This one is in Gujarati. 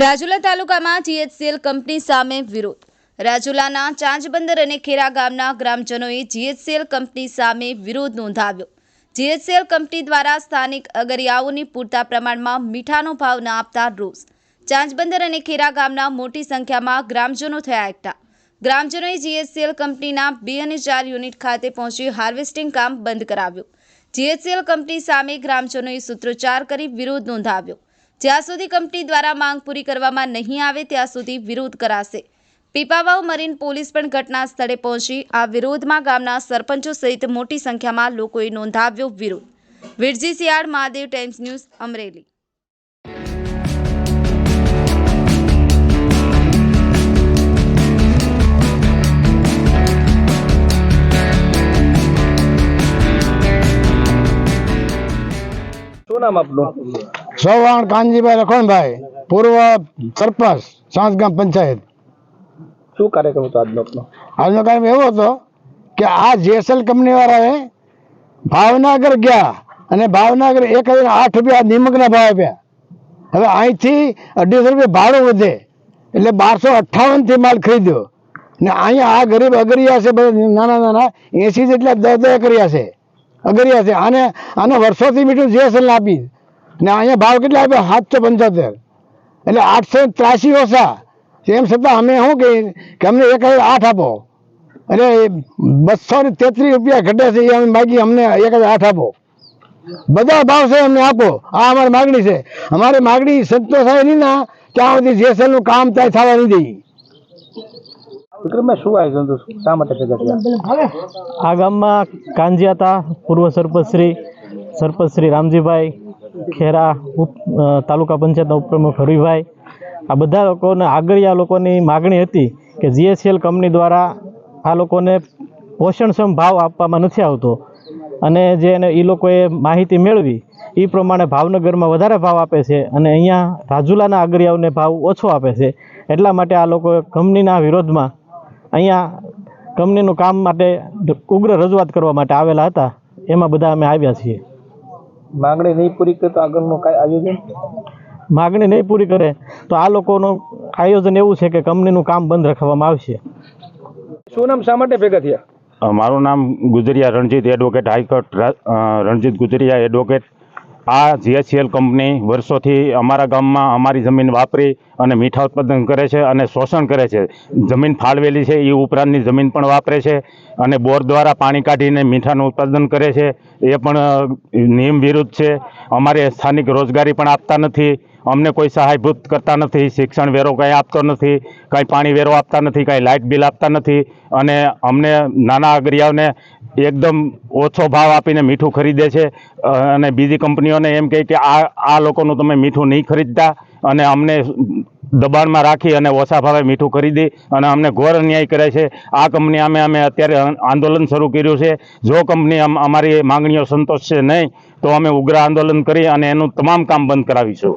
રાજુલા તાલુકામાં જીએચસીએલ કંપની સામે વિરોધ. રાજુલાના ચાંચબંદર અને ખેરા ગામના ગ્રામજનોએ જીએચસીએલ કંપની સામે વિરોધ નોંધાવ્યો. જીએચસીએલ કંપની દ્વારા સ્થાનિક અગરિયાઓને પૂરતા પ્રમાણમાં મીઠાનો ભાવ ન આપતા રોષ. ચાંચબંદર અને ખેરા ગામના મોટી સંખ્યામાં ગ્રામજનો થયા એકઠા. ગ્રામજનોએ જીએચસીએલ કંપનીના બે અને ચાર યુનિટ ખાતે પહોંચી હાર્વેસ્ટિંગ કામ બંધ કરાવ્યું. જીએચસીએલ કંપની સામે ગ્રામજનોએ સૂત્રોચ્ચાર કરી વિરોધ નોંધાવ્યો. જ્યાં સુધી કંપની દ્વારા માંગ પૂરી કરવામાં નહીં આવે, ત્યાં સુધી વિરોધ કરાશે. પીપાવાવ મરીન પોલીસ પણ ઘટના સ્થળે પહોંચી. આ વિરોધમાં ગામના સરપંચો સહિત મોટી સંખ્યામાં લોકોએ નોંધાવ્યો વિરોધ. Virji Siyal Mahadev Times News, Amreli. શું નામ આપનું? ચૌહાણ કાનજીભાઈ લખણભાઈ પૂર્વ સરપંચ સાંસગામ પંચાયત. શું કાર્યક્રમ હતો આજનો આપનો? આજનો કાર્યક્રમ એવો હતો કે આ જેસલ કંપની વાળાએ ભાવનગર ગયા અને ભાવનગર એક હજાર આઠ રૂપિયા નિમકના ભાવ આપ્યા. હવે અહીંથી અઢીસો રૂપિયા ભાડું વધે એટલે બારસો અઠ્ઠાવનથી માલ ખરીદ્યો. ને અહીંયા આ ગરીબ અગરિયા છે બધા નાના નાના એસી જેટલા દર દસ કર્યા છે. અગરિયા છે. આને આને વર્ષોથી મીઠું જેસલ આપી. ને અહીંયા ભાવ કેટલા આપ્યા? સાતસો પંચોતેર. એટલે આઠસો ત્રાસી ઓછા. એમ છતાં અમે શું કહીએ? કે અમને એક હજાર આઠ આપો. એટલે બસો ને તેત્રીસ રૂપિયા ઘટે છે એ અમે માગી અમને એક હજાર આઠ આપો. બધા ભાવ છે અમને આપો. આ અમારી માગણી છે. અમારી માગણી સંતોષ થાય નહીં ના ત્યાં સુધી જેસલનું કામ ત્યાં થવા નહીં દઈએ વિક્રમભાઈ શું આયોજન હતું? શા માટે ભેગા થયા? આ ગામમાં કાંજિયા હતા પૂર્વ સરપંચશ્રી સરપંચશ્રી રામજીભાઈ ખેરા તાલુકા પંચાયતના ઉપપ્રમુખ હરિભાઈ, આ બધા લોકોને આગળિયા લોકોની માગણી હતી કે જીએસએલ કંપની દ્વારા આ લોકોને પોષણક્ષમ ભાવ આપવામાં નથી આવતો. અને જે એને એ લોકોએ માહિતી મેળવી એ પ્રમાણે ભાવનગરમાં વધારે ભાવ આપે છે અને અહીંયા રાજુલાના આગરિયાઓને ભાવ ઓછો આપે છે. એટલા માટે આ લોકો કંપનીના વિરોધમાં અહીંયા કંપનીનું કામ માટે ઉગ્ર રજૂઆત કરવા માટે આવેલા હતા. એમાં બધા અમે આવ્યા છીએ. માંગણી નહીં પૂરી કરે તો આગળનું કાંઈ આયોજન? માગણી નહીં પૂરી કરે તો આ લોકોનું આયોજન એવું છે કે કંપનીનું કામ બંધ રાખવામાં આવશે. શું નામ શા માટે ભેગા થયા? મારું નામ Gujariya Ranjit advocate high court Ranjit Gujariya advocate આ જીએચસીએલ કંપની વર્ષોથી અમારા ગામમાં અમારી જમીન વાપરી અને મીઠા ઉત્પાદન કરે છે અને શોષણ કરે છે. જમીન ફાળવેલી છે એ ઉપરાંતની જમીન પણ વાપરે છે અને બોર દ્વારા પાણી કાઢીને મીઠાનું ઉત્પાદન કરે છે. એ પણ નિયમ વિરુદ્ધ છે. અમારે સ્થાનિક રોજગારી પણ આપતા નથી. અમને કોઈ સહાયભૂત કરતા નથી, શિક્ષણ વેરો કંઈ આપતો નથી, કાંઈ પાણી વેરો આપતા નથી, કાંઈ લાઇટ બિલ આપતા નથી અને અમને નાના અગરિયાઓને એકદમ ઓછો ભાવ આપીને મીઠું ખરીદે છે. અને બીજી કંપનીઓને એમ કહે કે આ આ લોકોનું તમે મીઠું નહીં ખરીદતા અને અમને દબાણમાં રાખી અને ઓછા ભાવે મીઠું ખરીદી અને અમને ઘોર અન્યાય કરે છે. આ કંપની અમે અમે અત્યારે આંદોલન શરૂ કર્યું છે. જો કંપની અમ- અમારી માંગણીઓ સંતોષશે નહીં તો અમે ઉગ્ર આંદોલન કરી અને એનું તમામ કામ બંધ કરાવીશું.